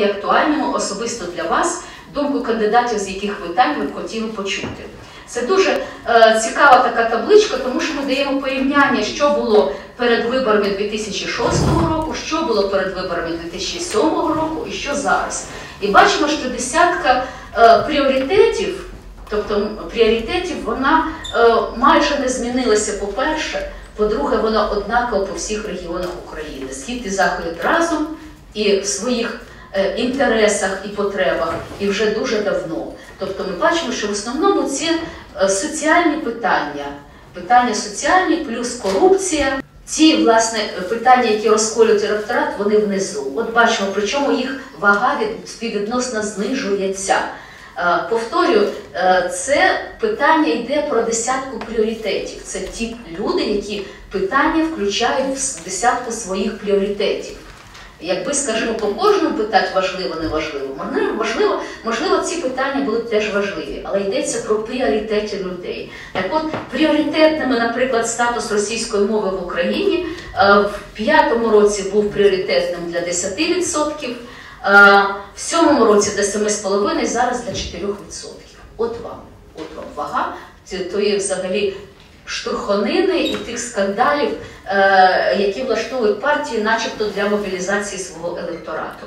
і актуальним особисто для вас думку кандидатів, з яких ви б хотіли почути. Це дуже е, цікава така табличка, тому що ми даємо порівняння, що було перед виборами 2006 року, що було перед виборами 2007 року і що зараз. І бачимо, що десятка е, пріоритетів, тобто пріоритетів, вона е, майже не змінилася, по-перше. По-друге, вона однакова по всіх регіонах України. Схід і захід разом і в своїх інтересах і потребах, і вже дуже давно. Тобто ми бачимо, що в основному ці е, соціальні питання, питання соціальні плюс корупція. Ці власне питання, які розколюють електорат, вони внизу. От бачимо, причому їх вага від співвідносно знижується. Е, Повторюю, е, це питання йде про десятку пріоритетів. Це ті люди, які питання включають в десятку своїх пріоритетів. Якби, скажімо, по кожному питати важливо, не важливо, можливо, можливо, ці питання були б теж важливі, але йдеться про пріоритети людей. Так от, пріоритетними, наприклад, статус російської мови в Україні е, в п'ятому році був пріоритетним для 10%, е, в сьомому році для 7,5%, зараз для 4%. От вам, от вам вага тої взагалі штурхонини і тих скандалів, е, які влаштовують партії, начебто для мобілізації свого електорату.